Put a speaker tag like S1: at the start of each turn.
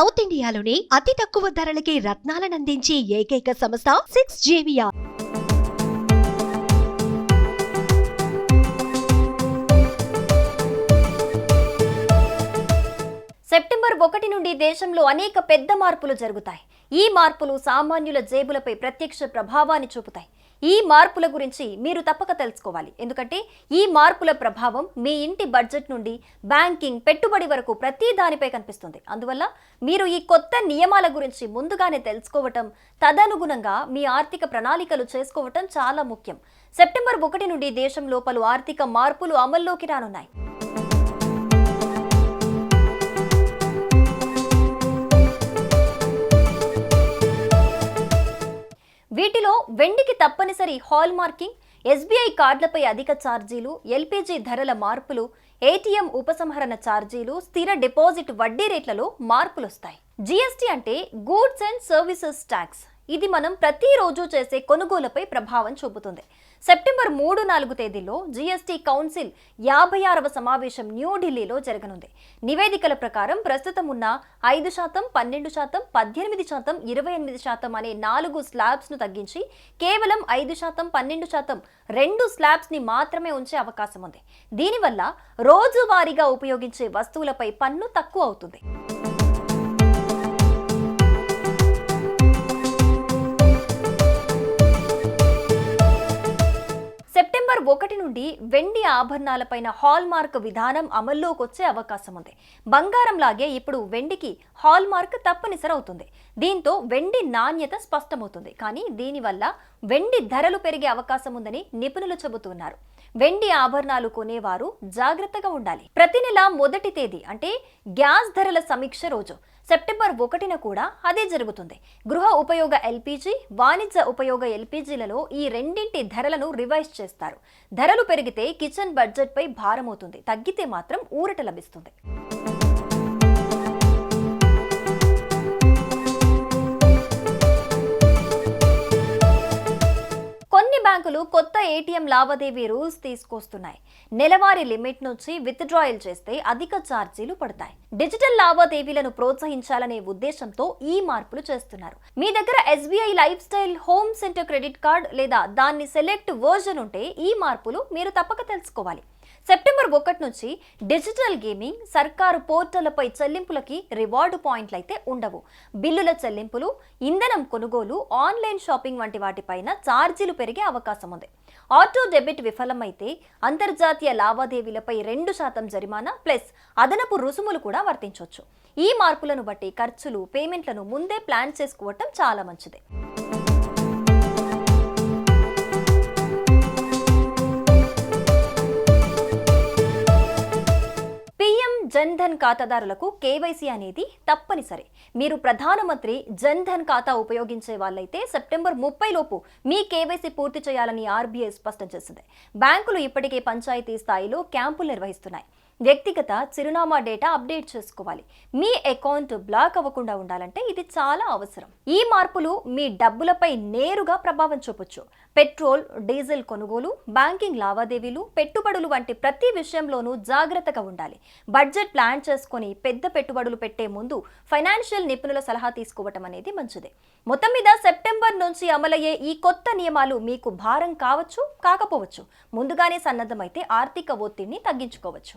S1: South ఇండియాలోనే అతి తక్కువ ధరలకి రత్నాలనందించే ఏకైక సంస్థ సిక్స్ జేవియా
S2: సెప్టెంబర్ ఒకటి నుండి దేశంలో అనేక పెద్ద మార్పులు జరుగుతాయి. ఈ మార్పులు సామాన్యుల జేబులపై ప్రత్యక్ష ప్రభావాన్ని చూపుతాయి. ఈ మార్పుల గురించి మీరు తప్పక తెలుసుకోవాలి. ఎందుకంటే ఈ మార్పుల ప్రభావం మీ ఇంటి బడ్జెట్ నుండి బ్యాంకింగ్ పెట్టుబడి వరకు ప్రతి దానిపై కనిపిస్తుంది. అందువల్ల మీరు ఈ కొత్త నియమాల గురించి ముందుగానే తెలుసుకోవటం తదనుగుణంగా మీ ఆర్థిక ప్రణాళికలు చేసుకోవటం చాలా ముఖ్యం. సెప్టెంబర్ ఒకటి నుండి దేశంలో పలు ఆర్థిక మార్పులు అమల్లోకి రానున్నాయి. వీటిలో వెండికి తప్పనిసరి హాల్ మార్కింగ్ ఎస్బీఐ కార్డులపై అధిక ఛార్జీలు ఎల్పీజీ ధరల మార్పులు ఏటీఎం ఉపసంహరణ ఛార్జీలు స్థిర డిపాజిట్ వడ్డీ రేట్లలో మార్పులు వస్తాయి జీఎస్టీ అంటే గూడ్స్ అండ్ సర్వీసెస్ ట్యాక్స్. ఇది మనం ప్రతిరోజు చేసే కొనుగోలుపై ప్రభావం చూపుతుంది. సెప్టెంబర్ మూడు నాలుగు తేదీలో జీఎస్టీ కౌన్సిల్ యాభై ఆరవ సమావేశం న్యూఢిల్లీలో జరగనుంది. నివేదికల ప్రకారం ప్రస్తుతం ఉన్న ఐదు శాతం పన్నెండు శాతం పద్దెనిమిది శాతం ఇరవై ఎనిమిది శాతం అనే నాలుగు స్లాబ్స్ను తగ్గించి కేవలం ఐదు శాతం పన్నెండు శాతం రెండు స్లాబ్స్ని మాత్రమే ఉంచే అవకాశం ఉంది. దీనివల్ల రోజువారీగా ఉపయోగించే వస్తువులపై పన్ను తక్కువ అవుతుంది. నుండి వెండి ఆభరణాలపైన హాల్మార్క్ విధానం అమల్లోకి వచ్చే అవకాశం ఉంది బంగారం లాగే ఇప్పుడు వెండికి హాల్మార్క్ తప్పనిసరి అవుతుంది దీంతో వెండి నాణ్యత స్పష్టమవుతుంది. కానీ దీనివల్ల వెండి ధరలు పెరిగే అవకాశం ఉందని నిపుణులు చెబుతున్నారు. వెండి ఆభరణాలు కొనేవారు జాగ్రత్తగా ఉండాలి. ప్రతి నెల మొదటి తేదీ అంటే గ్యాస్ ధరల సమీక్ష రోజు. సెప్టెంబర్ ఒకటిన కూడా అదే జరుగుతుంది. గృహ ఉపయోగ ఎల్పిజి వాణిజ్య ఉపయోగ ఎల్పిజీలలో ఈ రెండింటి ధరలను రివైజ్ చేస్తారు. ధరలు పెరిగితే కిచెన్ బడ్జెట్పై భారమవుతుంది. తగ్గితే మాత్రం ఊరట లభిస్తుంది. బ్యాంకులు కొత్త ఏటీఎం లావాదేవీ రూల్స్ తీసుకొస్తున్నాయి. నెలవారీ లిమిట్ నుంచి విత్డ్రాయల్ చేస్తే అధిక ఛార్జీలు పడతాయి. డిజిటల్ లావాదేవీలను ప్రోత్సహించాలనే ఉద్దేశంతో ఈ మార్పులు చేస్తున్నారు. మీ దగ్గర SBI lifestyle home centre credit card లేదా దాన్ని సెలెక్ట్ వర్జన్ ఉంటే ఈ మార్పులు మీరు తప్పక తెలుసుకోవాలి. సెప్టెంబర్ ఒకటి నుంచి డిజిటల్ గేమింగ్ సర్కారు పోర్టళ్ళపై చెల్లింపులకి రివార్డు పాయింట్లు అయితే ఉండవు. బిల్లుల చెల్లింపులు ఇంధనం కొనుగోలు ఆన్లైన్ షాపింగ్ వంటి వాటిపైన ఛార్జీలు పెరిగే అవకాశం ఉంది. ఆటో డెబిట్ విఫలమైతే అంతర్జాతీయ లావాదేవీలపై రెండు శాతం జరిమానా ప్లస్ అదనపు రుసుములు కూడా వర్తించవచ్చు ఈ మార్పులను బట్టి ఖర్చులు పేమెంట్లను ముందే ప్లాన్ చేసుకోవటం చాలా మంచిది. జన్ధన్ జన్ ధన్ ఖాతాదారులకు కేవైసీ అనేది తప్పనిసరి. మీరు ప్రధానమంత్రి జన్ ధన్ ఖాతా ఉపయోగించే వాళ్ళైతే సెప్టెంబర్ ముప్పై లోపు మీ కేవైసీ పూర్తి చేయాలని ఆర్బీఐ స్పష్టం చేసింది. బ్యాంకులు ఇప్పటికే పంచాయతీ స్థాయిలో క్యాంపులు నిర్వహిస్తున్నాయి. వ్యక్తిగత చిరునామా డేటా అప్డేట్ చేసుకోవాలి. మీ అకౌంట్ బ్లాక్ అవ్వకుండా ఉండాలంటే ఇది చాలా అవసరం. ఈ మార్పులు మీ డబ్బులపై నేరుగా ప్రభావం చూపొచ్చు. పెట్రోల్ డీజిల్ కొనుగోలు బ్యాంకింగ్ లావాదేవీలు పెట్టుబడులు వంటి ప్రతి విషయంలోనూ జాగ్రత్తగా ఉండాలి. బడ్జెట్ ప్లాన్ చేసుకొని పెద్ద పెట్టుబడులు పెట్టే ముందు ఫైనాన్షియల్ నిపుణుల సలహా తీసుకోవటం అనేది మంచిదే. మొత్తం మీద సెప్టెంబర్ నుంచి అమలయ్యే ఈ కొత్త నియమాలు మీకు భారం కావచ్చు కాకపోవచ్చు. ముందుగానే సన్నద్ధమైతే ఆర్థిక ఒత్తిడిని తగ్గించుకోవచ్చు.